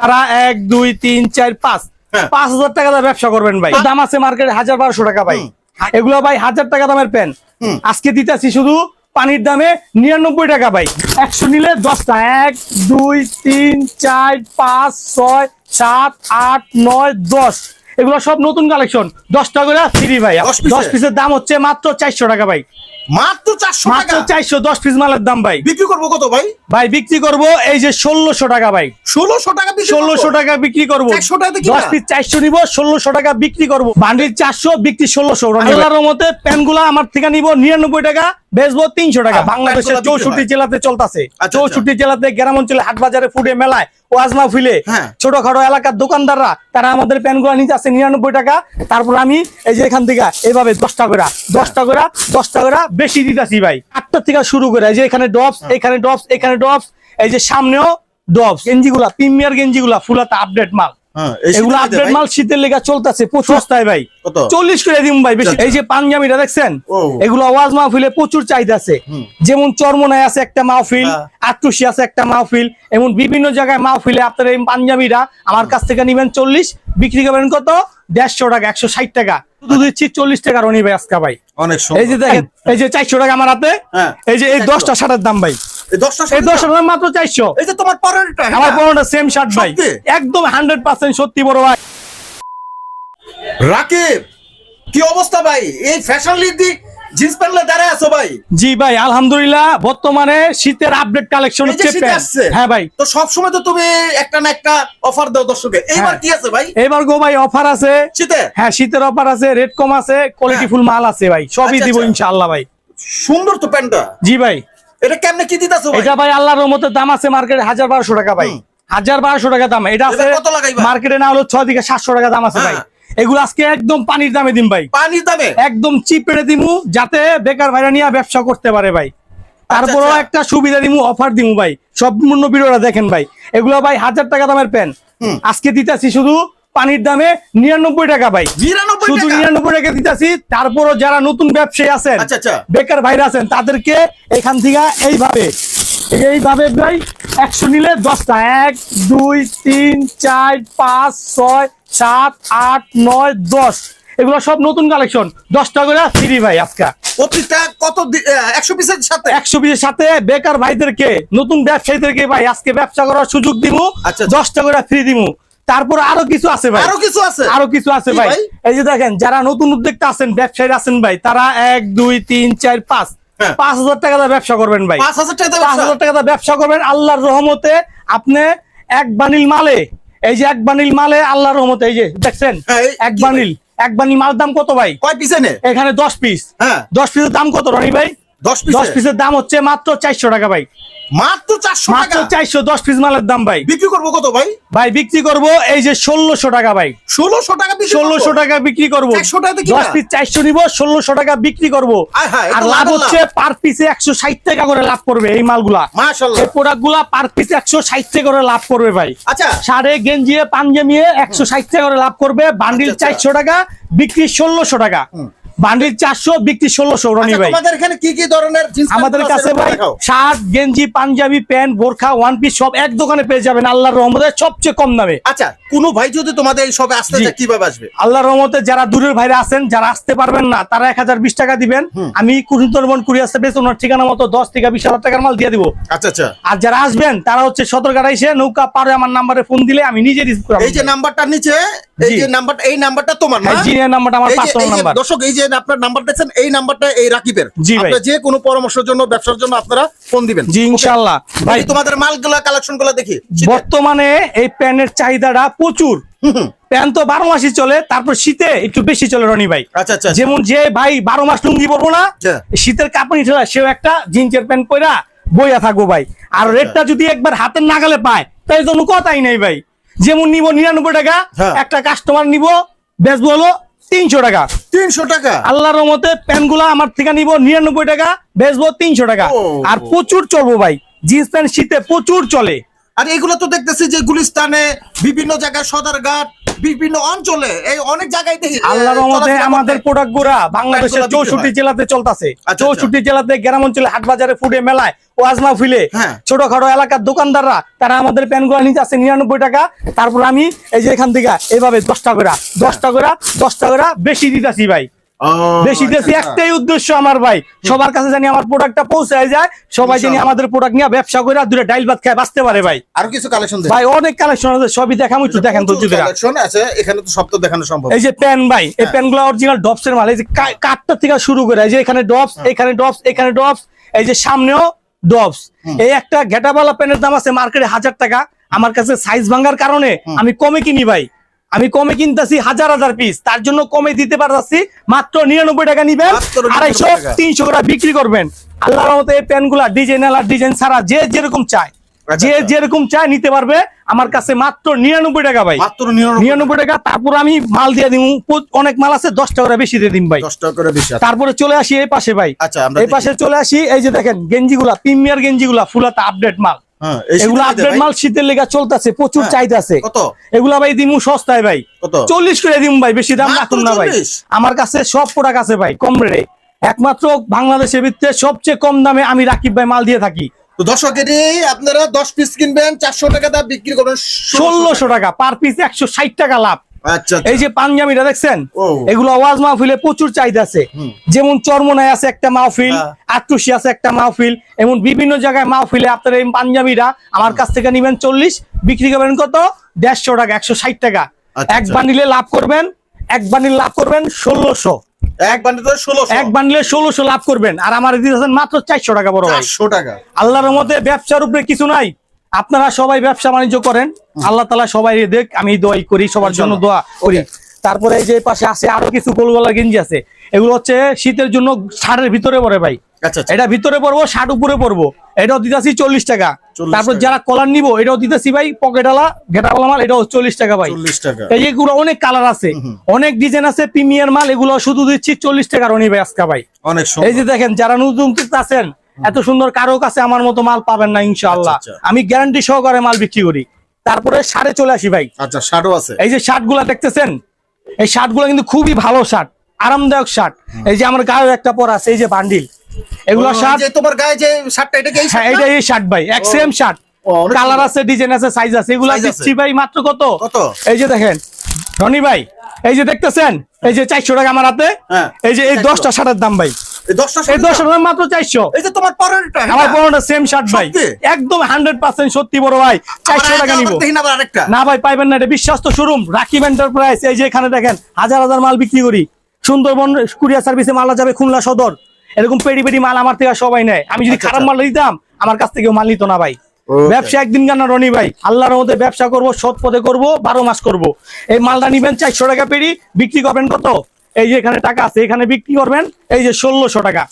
তারা এক দুই তিন চার পাঁচ। হ্যাঁ। পাঁচ হাজার টাকা দাম ব্যবসা করবেন ভাই। দাম আছে মার্কেটে হাজার বারোশো টাকা ভাই। এগুলো ভাই হাজার টাকা দামের প্যান আজকে দিতেছি শুধু পানির দামে নিরানব্বই টাকা ভাই। একশো নিলে দশটা। এক দুই তিন চার পাঁচ ছয় সাত আট নয় দশ। এগুলো সব নতুন কালেকশন দশটা করে ফ্রি ভাই। দশ? পিসের দাম হচ্ছে মাত্র চারশো টাকা ভাই। মাত্র চারশো মাত্র চারশো দশ পিস মালের দাম ভাই। বিক্রি করব কত ভাই? ভাই বিক্রি করব এই যে ষোলোশো টাকা ভাই। ষোলোশো টাকা ষোলোশো টাকা বিক্রি করব। 100 টাকাতে কিনা? দশ পিস চারশো নিব ষোলোশো টাকা বিক্রি করব। বান্ডিল চারশো বিক্রি ষোলোশো। আল্লাহর মতে প্যান আমার থেকে নিব নিরানব্বই টাকা বেচবো তিনশো টাকা। বাংলাদেশের চৌষট্টি। জেলাতে চলতেছে। আচ্ছা, চৌষট্টি জেলাতে গ্রাম অঞ্চলে হাট বাজারে ফুটে মেলায় ওয়াজমা ফিলে হ্যাঁ। ছোটখাটো এলাকার দোকানদাররা তারা আমাদের প্যানগুলা নিতে আছে নিরানব্বই টাকা, তারপর আমি এই যে এখান থেকে এইভাবে দশটা করে দশটা করে দশটা করে বেশি দিতেছি ভাই। আটটা থেকে শুরু করে, এই যে এখানে ডপস এখানে ডপস এখানে ডপস এই যে সামনেও ডপস গেঞ্জিগুলা, প্রিমিয়ার গেঞ্জিগুলা ফুলাতে আপডেট মাল। এগুলো আপডেট মাল শীতের লেগা চলতেছে প্রচুর সস্তায় ভাই। চল্লিশ করে দিম ভাই বেশি। আচ্ছা। এই যে পাঞ্জাবিটা দেখছেন। এগুলো আওয়াজ মাহফিলে প্রচুর চাহিদা আছে যেমন চরমনায় আছে একটা মাহফিল হ্যাঁ। আটটুসি আছে একটা মাহফিল এমন বিভিন্ন জায়গায় মাহফিলে আপনার এই পাঞ্জাবিরা আমার কাছ থেকে নিবেন চল্লিশ বিক্রি করবেন কত? দেড়শো টাকা একশো ষাট টাকা। শুধু দিচ্ছি চল্লিশ টাকা রনি ভাই আজকা ভাই। অনেক এই যে দেখেন এই যে চারশো টাকা আমার হাতে। হ্যাঁ। এই যে এই দশটা শার্টের দাম ভাই। মাত্র চারশো। এই যে তোমার পরেরটা আমার সেম শার্ট ভাই। একদম হান্ড্রেড পার্সেন্ট সত্যি বড় ভাই। রাকিব কি অবস্থা ভাই? এই ফ্যাশন লিগ জিন্স প্যান্টলে দাঁড়ায় আছো ভাই? জি ভাই আলহামদুলিল্লাহ বর্তমানে শীতের আপডেট কালেকশন হচ্ছে। হ্যাঁ ভাই। তো সব সময় তো তুমি একটা না একটা অফার দাও দর্শকে। এইবার হ্যাঁ। কি আছে ভাই? এবার গো ভাই অফার আছে। শীতে? হ্যাঁ শীতের অফার আছে রেট কম আছে কোয়ালিটি ফুল মাল আছে ভাই। সবই হ্যাঁ। আচ্ছা, দিব আচ্ছা। ইনশাআল্লাহ ভাই। সুন্দর তো প্যান্টটা জি ভাই। এটা কেমনে কি দিতাছো ভাই? এটা ভাই আল্লাহর রহমতে দাম আছে মার্কেটে হাজার বারোশো টাকা ভাই। হুম। হাজার বারোশো টাকা দাম। এটা আছে কত লাগাইবা? মার্কেটে না হলো ছয় থেকে সাতশো টাকা দাম আছে ভাই। হ্যাঁ। এগুলো আজকে একদম পানির দামে দিম ভাই। পানির দামে? একদম চিপ রেটে দিমু যাতে বেকার ভাইরা নিয়ে ব্যবসা করতে পারে ভাই। তারপরও আচ্ছা। একটা সুবিধা দিমু অফার দিমু ভাই। সম্পূর্ণ ভিডিওটা দেখেন ভাই। এগুলো ভাই হাজার টাকা দামের প্যান আজকে দিতেছি শুধু পানির দামে নিরানব্বই টাকা ভাই। নিরানব্বই শুধু নিরানব্বই টাকা দিতেছি তারপরও যারা নতুন ব্যবসায়ী আছেন আচ্ছা আচ্ছা। বেকার ভাইরা আছেন তাদেরকে এখান থেকে এইভাবে এইভাবে ভাই একশো নিলে দশটা। এক দুই তিন চার পাঁচ ছয় সাত আট নয় দশ। এগুলো সব নতুন কালেকশন। দশটা করে ফ্রি ভাই আজকে। প্রতিটা কত দি- একশো পিসের সাথে? একশো পিসের সাথে বেকার ভাইদেরকে নতুন ব্যবসায়ীদেরকে ভাই আজকে ব্যবসা করার সুযোগ দিমু। আচ্ছা। দশটা করে ফ্রি দিমু। তারপর আরও কিছু আছে ভাই। আরও কিছু আছে? আরও কিছু আছে ভাই? এই যে দেখেন যারা নতুন উদ্যোক্তা আছেন ব্যবসায়ী আছেন ভাই তারা এক দুই তিন চার পাঁচ। হ্যাঁ। পাঁচ হাজার টাকা দিয়ে ব্যবসা করবেন ভাই। পাঁচ হাজার টাকা দিয়ে পাঁচ ব্যবসা? হাজার টাকা দিয়ে ব্যবসা করবেন আল্লাহর রহমতে আপনি এক বানিল মালে এই যে এক বানিল মালে আল্লাহর রহমতে এই যে দেখছেন হ্যাঁ, এক বানিল এক বানিল মাল দাম কত ভাই? কয় পিসে এখানে দশ পিস হ্যাঁ। দশ পিসের দাম কত রনি ভাই? দশ দশ পিসে পিসের দাম হচ্ছে মাত্র চারশো টাকা ভাই। মাত্র চারশো মাত্র চারশো দশ পিস মালের দাম ভাই। বিক্রি করব কত ভাই? ভাই বিক্রি করব এই যে ষোলোশো টাকা ভাই। ষোলোশো টাকা বিক্রি ষোলোশো? টাকা বিক্রি করব। 100 টাকাতে কিনা? দশ পিস চারশো নিবো ষোলোশো টাকা বিক্রি করব। আর লাভ হচ্ছে পার পিসে একশো ষাট টাকা করে লাভ করবে এই মালগুলা। এই প্রোডাক্টগুলা পার পিসে একশো ষাট টাকা করে লাভ করবে ভাই। আচ্ছা। সাড়ে গেঞ্জিয়ে পাঞ্জামিয়ে একশো ষাট টাকা করে লাভ করবে। বান্ডিল আচ্ছা, আচ্ছা। চারশো টাকা বিক্রি ষোলোশো টাকা। বান্ডিল চারশো বিক্রি ষোলোশো রনি আচ্ছা, ভাই। তোমাদের এখানে কি কি ধরনের আমাদের কাছে ভাই শার্ট গেঞ্জি পাঞ্জাবি প্যান্ট বোরখা ওয়ান পিস সব এক দোকানে পেয়ে যাবেন আল্লাহর রহমতে সবচেয়ে কম দামে। আচ্ছা কোন ভাই যদি তোমাদের এই সবে আসতে চায় কীভাবে আসবে? আল্লাহর রহমতে যারা দূরের ভাইরা আছেন যারা আসতে পারবেন না তারা এক হাজার বিশ টাকা দিবেন। আমি কুরুন্তরবন কুরিয়ার সার্ভিস ওনার ঠিকানা মতো দশ থেকে বিশ হাজার টাকার মাল দিয়ে দিব। আচ্ছা আচ্ছা। আর যারা আসবেন তারা হচ্ছে সতর্কাটা এসে নৌকা পারে আমার নাম্বারে ফোন দিলে আমি নিজে রিসিভ করব এই যে নাম্বারটা নিচে এই যে নাম্বারটা এই নাম্বারটা তোমার না? জি, নাম্বারটা আমার পার্সোনাল নাম্বার দর্শক এই যে আপনার নাম্বার দেখছেন এই নাম্বারটা এই রাকিবের আপনারা যে কোনো পরামর্শের জন্য ব্যবসার জন্য আপনারা ফোন দিবেন জি ইনশাল্লাহ ভাই তোমাদের মালগুলা কালেকশনগুলা দেখি। বর্তমানে এই প্যান্টের চাহিদাটা প্রচুর হুম। তো বারো মাসই চলে তারপর শীতে একটু বেশি চলে রনি ভাই আচ্ছা আচ্ছা যেমন যে ভাই বারো মাস লুঙ্গি পরবো না আচ্ছা। শীতের কাপড় ছেড়া সেও একটা জিন্সের প্যান্ট পরা বইয়া থাকব ভাই আর আচ্ছা। রেটটা যদি একবার হাতের নাগালে পায় তাই জন্য কথাই নেই ভাই যেমন নিব নিরানব্বই টাকা হ্যাঁ। একটা কাস্টমার নিব বেচবো হলো তিনশো টাকা। তিনশো টাকা? আল্লাহর রহমতে প্যান্টগুলা আমার থেকে নিবো নিরানব্বই টাকা বেচবো তিনশো টাকা। আর প্রচুর চলবো ভাই জিন্স প্যান্ট শীতে প্রচুর চলে। আর এগুলো তো দেখতেছি যে গুলিস্তানে বিভিন্ন জায়গায় সদরঘাট বিভিন্ন অঞ্চলে এই অনেক জায়গায় দেখি আল্লাহর রহমতে আমাদের প্রোডাক্টগুলা বাংলাদেশের চৌষট্টি। জেলাতে চলতেছে আচ্ছা। চৌষট্টি জেলাতে গ্রাম অঞ্চলে হাট বাজারে ফুডে মেলায় ওয়াজমা ফিলে হ্যাঁ। ছোটখাটো এলাকার দোকানদাররা তারা আমাদের প্যানগুলা নিতে আছে নিরানব্বই টাকা তারপর আমি এই যে এখান থেকে এইভাবে দশটা করে দশটা করে দশটা করে বেশি দিতেছি ভাই বেশি দিতেছি আচ্ছা, একটাই উদ্দেশ্য আমার ভাই। সবার কাছে জানি আমার প্রোডাক্টটা পৌঁছায় যায় সবাই জানি আমাদের প্রোডাক্ট নিয়ে ব্যবসা করে দুটো ডাইল ভাত খায় বাঁচতে পারে ভাই। আরও কিছু কালেকশন ভাই অনেক কালেকশন আছে সবই দেখাম একটু দেখেন তো কালেকশন আছে এখানে তো সব তো দেখানো সম্ভব। এই যে প্যান ভাই এই হ্যাঁ। প্যানগুলো অরিজিনাল ডপস এর মাল এই যে কা- কাঠটা থেকে শুরু করে এই যে এখানে ডপস হ্যাঁ। এখানে ডপস এখানে ডপস এই যে সামনেও ডপস এই একটা ঘেটাবালা প্যানের দাম আছে মার্কেটে হাজার টাকা। আমার কাছে সাইজ ভাঙার কারণে আমি কমে কিনি ভাই। আমি কমে কিনতেছি হাজার হাজার পিস তার জন্য কমে দিতে পারতাছি মাত্র নিরানব্বই টাকা নিবেন আড়াইশো তিনশো টাকা বিক্রি করবেন। আল্লাহর মতো এই প্যানগুলা ডিজাইন আলার ডিজাইন ছাড়া যে যেরকম চায় আচ্ছা, যে আচ্ছা। যেরকম চায় নিতে পারবে। আমার কাছে মাত্র নিরানব্বই টাকা ভাই। মাত্র নিরানব্বই টাকা তারপর আমি মাল দিয়ে দিব অনেক মাল আছে দশ টাকা বেশি দিয়ে দিন ভাই। দশ টাকা বেশি তারপরে চলে আসি এই পাশে ভাই। আচ্ছা এই পাশে চলে আসি এই যে দেখেন গেঞ্জিগুলা প্রিমিয়ার গেঞ্জিগুলা ফুলাতে আপডেট মাল। এগুলো শীতের মধ্যে আপডেট মাল শীতের লেগা চলতেছে প্রচুর হ্যাঁ। চাহিদা আছে। এগুলা ভাই দিমু সস্তায় ভাই। চল্লিশ করে দিমু ভাই বেশি দাম রাখুন না ভাই। আমার কাছে সব প্রোডাক্ট আছে ভাই কম রেটে একমাত্র বাংলাদেশের ভিত্তে সবচেয়ে কম দামে আমি রাকিব ভাই মাল দিয়ে থাকি। তো দর্শক এটি আপনারা দশ পিস কিনবেন চারশো টাকা দাম বিক্রি করবেন। ষোলোশো টাকা। পার পিস একশো ষাট টাকা লাভ। এই যে পাঞ্জাবিটা দেখছেন? এগুলো আওয়াজ মাহফিলে প্রচুর চাহিদা আছে। যেমন চরমনায় আছে একটা মাহফিল হ্যাঁ। আটটুসি আছে একটা মাহফিল এমন বিভিন্ন জায়গায় মাহফিলে আপনার এই পাঞ্জাবিরা আমার কাছ থেকে নিবেন চল্লিশ বিক্রি করবেন কত? দেড়শো টাকা একশো ষাট টাকা। আচ্ছা, এক আচ্ছা। বান্ডিলে লাভ করবেন এক বান্ডিল লাভ করবেন ষোলোশো। এক বান্ডে এক বান্ডিলে ষোলোশো লাভ করবেন আর আমার মাত্র চারশো টাকা বড় টাকা। আল্লাহর মধ্যে ব্যবসার উপরে কিছু নাই। আপনারা সবাই ব্যবসা বাণিজ্য করেন আল্লাহ তালা সবাই দেখ আমি দোয়াই করি সবার জন্য। দোয়া করি। তারপরে এই যে পাশে আছে আরও কিছু গোলগোলা গেঞ্জি আছে। এগুলো হচ্ছে শীতের জন্য ষাটের ভিতরে পড়ে ভাই। আচ্ছা আচ্ছা। এটা ভিতরে পড়ব ষাট উপরে পড়ব এটাও দিতেছি চল্লিশ টাকা। তারপর যারা কলার নিবো এটাও দিতেছি ভাই পকেটালা ঘেটাওয়ালা মাল এটাও চল্লিশ টাকা ভাই। এই এগুলো অনেক কালার আছে। অনেক ডিজাইন আছে প্রিমিয়ার মাল এগুলো শুধু দিচ্ছি চল্লিশ টাকা রনি ভাই আজকা ভাই। অনেক এই যে দেখেন যারা নতুন আছেন এত সুন্দর কারও কাছে আমার মতো মাল পাবেন না ইনশাআল্লাহ। আচ্ছা, আচ্ছা। আমি গ্যারান্টি সহকারে মাল বিক্রি করি। তারপরে সাড়ে চলে আসি ভাই। আচ্ছা শার্টও আছে। এই যে শার্টগুলা দেখতেছেন? এই শার্টগুলা কিন্তু খুবই ভালো শার্ট আরামদায়ক শার্ট। এই যে আমার গায়ে একটা পরা আছে এই যে বান্ডিল। এগুলা শার্ট তোমার গায়ে যে শার্টটা এটা কি হ্যাঁ এটা এই শার্ট ভাই এক সেম শার্ট। কালার আছে ডিজাইন আছে সাইজ আছে এগুলা। দিচ্ছি ভাই মাত্র কত? কত? এই যে দেখেন রনি ভাই এই যে দেখতেছেন? এই যে চারশো টাকা আমার হাতে। হ্যাঁ, এই যে এই দশটা শার্টের দাম ভাই। এই দশটা এই শার্ট দশটা দাম মাত্র চারশো। এই যে তোমার পরেরটা আমার পনেরোটা সেম শার্ট ভাই। একদম হান্ড্রেড পার্সেন্ট সত্যি বড় ভাই। চারশো টাকা নিবো। না আবার আরেকটা। না ভাই পাইবেন না এটা বিশ্বাস্ত শোরুম রাকিব এন্টারপ্রাইজ এই যে এখানে দেখেন হাজার হাজার মাল বিক্রি করি। সুন্দরবন কুরিয়ার সার্ভিসে মাল যাবে খুলনা সদর। এরকম পেডি পেডি মাল আমার থেকে সবাই নেয়। আমি যদি আচ্ছা, খারাপ আচ্ছা। মাল দিতাম আমার কাছ থেকে মাল নিত না ভাই। ব্যবসা একদিন কেন রনি ভাই। আল্লাহর মধ্যে ব্যবসা করব সৎ পথে করব বারো মাস করব। এই মালটা নিবেন চারশো টাকা পেড়ি বিক্রি করবেন কত? এই যে এখানে টাকা আছে এখানে বিক্রি করবেন এই যে ষোলোশো টাকা।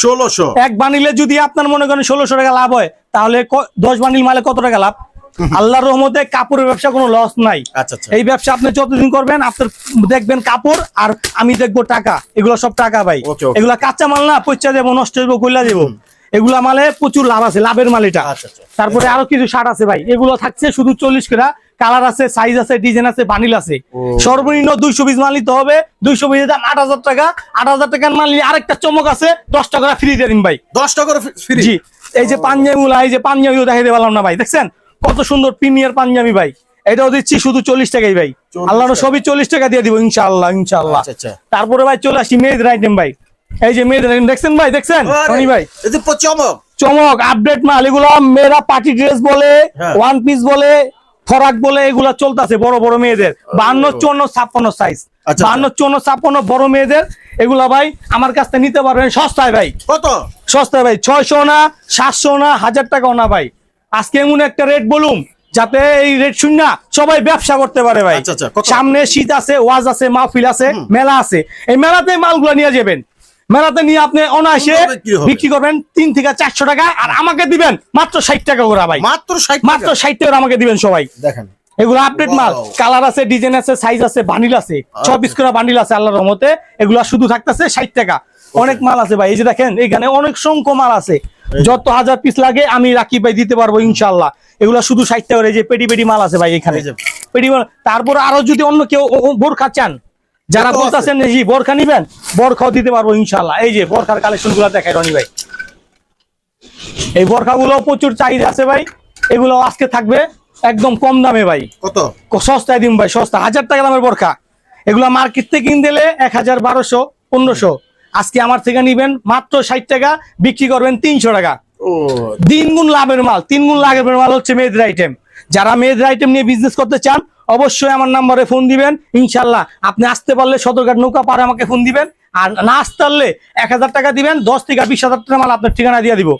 ষোলোশো। এক বানিলে যদি আপনার মনে করেন ষোলোশো টাকা লাভ হয় তাহলে দশ বানিল মালে কত টাকা লাভ? আল্লাহর রহমতে কাপড়ের ব্যবসা কোনো লস নাই। আচ্ছা আচ্ছা। এই ব্যবসা আপনি যতদিন করবেন আপনার দেখবেন কাপড় আর আমি দেখব টাকা। এগুলো সব টাকা ভাই. এগুলা কাঁচা মাল না পয়সা দেবো নষ্ট হইব কইলা দেবো এগুলা মালে প্রচুর লাভ আছে লাভের মাল এটা। আচ্ছা, আচ্ছা। তারপরে আরও কিছু শার্ট আছে ভাই। এগুলো থাকছে শুধু চল্লিশ করে কালার আছে সাইজ আছে ডিজাইন আছে বানিল আছে। সর্বনিম্ন দুইশো পিস মাল নিতে হবে। দুইশো পিস দাম আট হাজার টাকা। আট হাজার টাকার মাল নিলে আরেকটা চমক আছে দশ টাকা ফ্রি দিয়ে দিন ভাই। দশ টাকা ফ্রি জি এই যে পাঞ্জাবি গুলা এই যে পাঞ্জাবিও দেখাইতে পারলাম না ভাই দেখছেন? কত সুন্দর প্রিমিয়ার পাঞ্জাবি ভাই। এটাও দিচ্ছি শুধু চল্লিশ টাকাই ভাই। 40 আল্লাহর টাকা। সবই চল্লিশ টাকা দিয়ে দিব ইনশাআল্লাহ ইনশাআল্লাহ। আচ্ছা, আচ্ছা। তারপরে ভাই চলে আসি মেয়েদের আইটেম ভাই। এই যে মেয়েদের item দেখছেন ভাই দেখছেন? ভাই। চমক। চমক আপডেট মাল এগুলো মেয়েরা পার্টি ড্রেস বলে হ্যাঁ। ওয়ান পিস বলে ফরাক বলে এগুলা চলতেছে বড় বড় মেয়েদের। বান্ন চুয়ান্ন ছাপ্পান্ন সাইজ আচ্ছা। বান্ন চুয়ান্ন ছাপ্পান্ন বড় মেয়েদের এগুলা ভাই আমার কাছ থেকে নিতে পারবেন। সস্তায় ভাই। কত? সস্তায় ভাই। ছয়শো না সাতশো না হাজার টাকাও না ভাই। আজকে এমন একটা রেট বলুন যাতে এই রেট শূন্য সবাই ব্যবসা করতে পারে ভাই। আচ্ছা, আচ্ছা? সামনে শীত আছে ওয়াজ আছে মাহফিল আছে মেলা আছে। এই মেলাতে মালগুলো নিয়ে যাবেন। মেলাতে নিয়ে আপনি অনায়াসে বিক্রি করবেন তিন থেকে চারশো টাকা আর আমাকে দিবেন মাত্র ষাট টাকা করে ভাই। মাত্র ষাট মাত্র ষাট টাকা আমাকে দিবেন সবাই। দেখেন। এগুলো আপডেট মাল। কালার আছে ডিজাইন আছে সাইজ আছে বান্ডিল আছে। পিস করে বান্ডিল আছে আল্লাহর রহমতে। এগুলো শুধু থাকতেছে ষাট টাকা। অনেক মাল আছে ভাই এই যে দেখেন এখানে অনেক সংখ্য মাল আছে। যত হাজার পিস লাগে আমি রাখি ভাই দিতে পারব ইনশাল্লাহ এগুলো শুধু ষাট টাকা যে পেটি পেটি মাল আছে ভাই এখানে। পেটি মাল তারপর আরও যদি অন্য কেউ বোরখা চান যারা? বলতেছেন জি বোরখা নিবেন বোরখাও দিতে পারব ইনশাল্লাহ এই যে বোরখার কালেকশনগুলো দেখাই রনি ভাই। এই বোরখা গুলো প্রচুর চাহিদা আছে ভাই। এগুলো আজকে থাকবে একদম কম দামে ভাই। কত? সস্তায় দিন ভাই সস্তা হাজার টাকা দামের বোরখা। এগুলো মার্কেট থেকে কিনে দিলে এক হাজার বারোশো পনেরোশো। আজকে আমার থেকে নিবেন মাত্র ষাট টাকা বিক্রি করবেন তিনশো টাকা। ও। তিন গুণ লাভের মাল তিন গুণ লাভের মাল হচ্ছে মেয়েদের আইটেম যারা মেয়েদের আইটেম নিয়ে বিজনেস করতে চান অবশ্যই আমার নাম্বারে ফোন দিবেন ইনশাল্লাহ। আপনি আসতে পারলে সদরঘাট নৌকা পারে আমাকে ফোন দিবেন আর না আসতে পারলে এক হাজার টাকা দিবেন দশ থেকে বিশ হাজার টাকা মাল আপনার ঠিকানা দিয়ে দিব।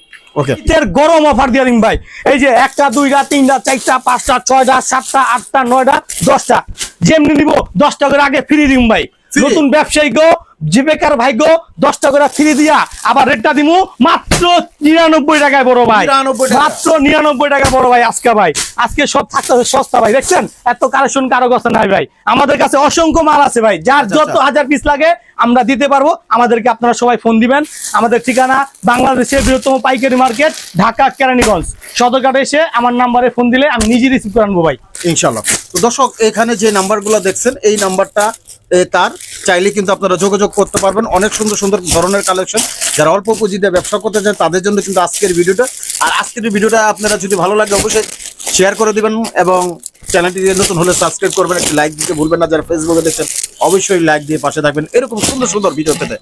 ওকে। শীতের গরম অফার দিয়ে দিন ভাই। এই যে একটা দুইটা তিনটা চারটা পাঁচটা ছয়টা সাতটা আটটা নয়টা দশটা। যেমনি নিব দশটা করে আগে ফ্রি দিন ভাই। নতুন ব্যবসায়ী গো জীবিকার গো দশটা করে ফ্রি দিয়া আবার রেটটা দিমু মাত্র নিরানব্বই টাকায় বড় ভাই। মাত্র নিরানব্বই টাকা বড় ভাই আজকে ভাই। আজকে সব থাকতে সস্তা ভাই দেখছেন? এত কালেকশন কারও কাছে নাই ভাই। আমাদের কাছে অসংখ্য মাল আছে ভাই যার আচ্ছা, যত আচ্ছা। হাজার পিস লাগে আমরা দিতে পারব। আমাদেরকে আপনারা সবাই ফোন দিবেন। আমাদের ঠিকানা বাংলাদেশের বৃহত্তম পাইকারি মার্কেট ঢাকা কেরানীগঞ্জ। সদরঘাটে এসে আমার নাম্বারে ফোন দিলে আমি নিজে রিসিভ করে আনব ভাই। ইনশাল্লাহ তো দর্শক এখানে যে নাম্বারগুলো দেখছেন এই নাম্বারটা তার চাইলে কিন্তু আপনারা যোগাযোগ করতে পারবেন। অনেক সুন্দর সুন্দর ধরনের কালেকশন যারা অল্প পুঁজি দিয়ে ব্যবসা করতে চান, তাদের জন্য কিন্তু আজকের ভিডিওটা। আর আজকের ভিডিওটা আপনারা যদি ভালো লাগে, অবশ্যই শেয়ার করে দিবেন এবং চ্যানেলটি নতুন হলে সাবস্ক্রাইব করবেন, একটি লাইক দিতে ভুলবেন না। যারা ফেসবুকে দেখছেন, অবশ্যই লাইক দিয়ে পাশে থাকবেন। এরকম সুন্দর সুন্দর ভিডিও পেতে।